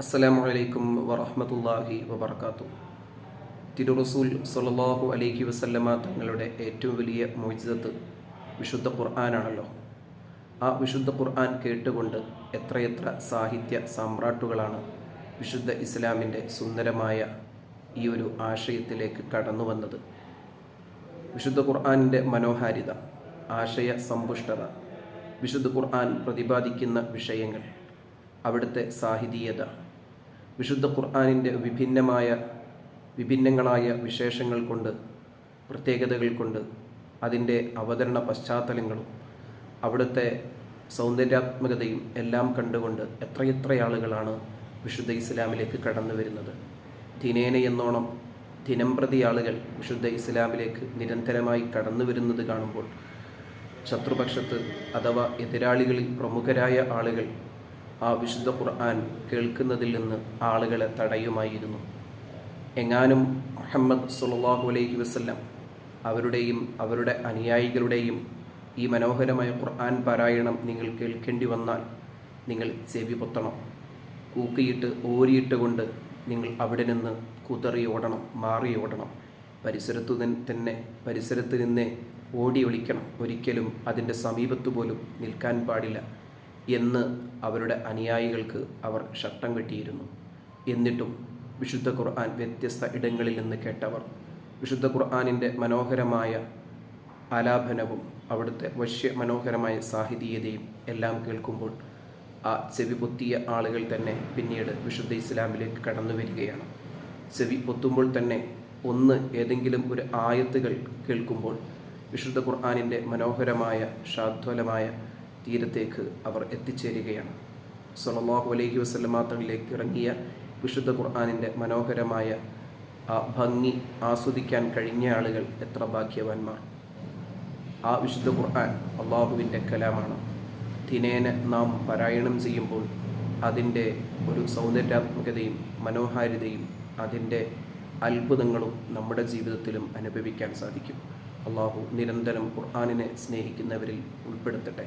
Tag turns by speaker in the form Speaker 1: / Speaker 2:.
Speaker 1: അസ്സലാമു അലൈക്കും വറഹ്മത്തുള്ളാഹി വബർക്കാത്തു തിരുറസൂൽ സല്ലാഹു അലൈഹി വസല്ലമ തങ്ങളുടെ ഏറ്റവും വലിയ മോചിതത്ത് വിശുദ്ധ ഖുർആനാണല്ലോ. ആ വിശുദ്ധ ഖുർആൻ കേട്ടുകൊണ്ട് എത്രയെത്ര സാഹിത്യ സാമ്രാട്ടുകളാണ് വിശുദ്ധ ഇസ്ലാമിന്റെ സുന്ദരമായ ഈ ഒരു ആശയത്തിലേക്ക് കടന്നു വന്നത്. വിശുദ്ധ ഖുർആാനിന്റെ മനോഹാരിത ആശയ സമ്പുഷ്ടത വിശുദ്ധ ഖുർആൻ പ്രതിപാദിക്കുന്ന വിഷയങ്ങൾ അവിടുത്തെ സാഹിതീയത. വിശുദ്ധ ഖുർആാനിന്റെ വിഭിന്നമായ വിഭിന്നങ്ങളായ വിശേഷങ്ങൾ കൊണ്ട് പ്രത്യേകതകൾ കൊണ്ട് അതിന്റെ അവതരണ പശ്ചാത്തലങ്ങളും അവിടുത്തെ സൗന്ദര്യാത്മകതയും എല്ലാം കണ്ടുകൊണ്ട് എത്രയെത്ര ആളുകളാണ് വിശുദ്ധ ഇസ്ലാമിലേക്ക് കടന്നു വരുന്നത്. ദിനേന എന്നോണം ദിനം പ്രതി ആളുകൾ വിശുദ്ധ ഇസ്ലാമിലേക്ക് നിരന്തരമായി കടന്നു വരുന്നത് കാണുമ്പോൾ ശത്രുപക്ഷത്ത് അഥവാ എതിരാളികളിൽ പ്രമുഖരായ ആളുകൾ ആ വിശുദ്ധ ഖുർആൻ കേൾക്കുന്നതിൽ നിന്ന് ആളുകളെ തടയുമായിരുന്നു. എങ്ങാനും മുഹമ്മദ് സുല്ലാഹു അലൈഹി വസ്ല്ലാം അവരുടെയും അവരുടെ അനുയായികളുടെയും ഈ മനോഹരമായ ഖുർആൻ പാരായണം നിങ്ങൾ കേൾക്കേണ്ടി വന്നാൽ നിങ്ങൾ ചെവി പൊത്തണം. കൂക്കിയിട്ട് ഓരിയിട്ട് കൊണ്ട് നിങ്ങൾ അവിടെ നിന്ന് കുതറി ഓടണം മാറി ഓടണം. പരിസരത്തു തന്നെ പരിസരത്ത് നിന്നേ ഓടി ഒളിക്കണം. ഒരിക്കലും അതിന്റെ സമീപത്തു പോലും നിൽക്കാൻ പാടില്ല. എന്ന് അവരുടെ അനുയായികൾക്ക് അവർ ശട്ടം കെട്ടിയിരുന്നു. എന്നിട്ടും വിശുദ്ധ ഖുർആൻ വ്യത്യസ്ത ഇടങ്ങളിൽ നിന്ന് കേട്ടവർ വിശുദ്ധ ഖുർആാനിന്റെ മനോഹരമായ ആലാപനവും അവിടുത്തെ വശ്യ മനോഹരമായ സാഹിതീയതയും എല്ലാം കേൾക്കുമ്പോൾ ആ ചെവി പൊത്തിയ ആളുകൾ തന്നെ പിന്നീട് വിശുദ്ധ ഇസ്ലാമിലേക്ക് കടന്നു വരികയാണ്. ചെവി പൊത്തുമ്പോൾ തന്നെ ഒന്ന് ഏതെങ്കിലും ഒരു ആയത്തുകൾ കേൾക്കുമ്പോൾ വിശുദ്ധ ഖുർആാനിന്റെ മനോഹരമായ ഷാധ്വലമായ തീരത്തേക്ക് അവർ എത്തിച്ചേരുകയാണ്. സൊല്ലാഹു അലൈഹി വസ്ലമാത്തങ്ങളിലേക്ക് ഇറങ്ങിയ വിശുദ്ധ ഖുർആാനിന്റെ മനോഹരമായ ആ ഭംഗി ആസ്വദിക്കാൻ കഴിഞ്ഞ ആളുകൾ എത്ര ഭാഗ്യവാന്മാർ. ആ വിശുദ്ധ ഖുർആൻ അള്ളാഹുവിന്റെ കലാമാണ്. ദിനേന നാം പാരായണം ചെയ്യുമ്പോൾ അതിന്റെ ഒരു സൗന്ദര്യാത്മകതയും മനോഹാരിതയും അതിന്റെ അത്ഭുതങ്ങളും നമ്മുടെ ജീവിതത്തിലും അനുഭവിക്കാൻ സാധിക്കും. അള്ളാഹു നിരന്തരം ഖുർആാനിനെ സ്നേഹിക്കുന്നവരിൽ ഉൾപ്പെടുത്തട്ടെ.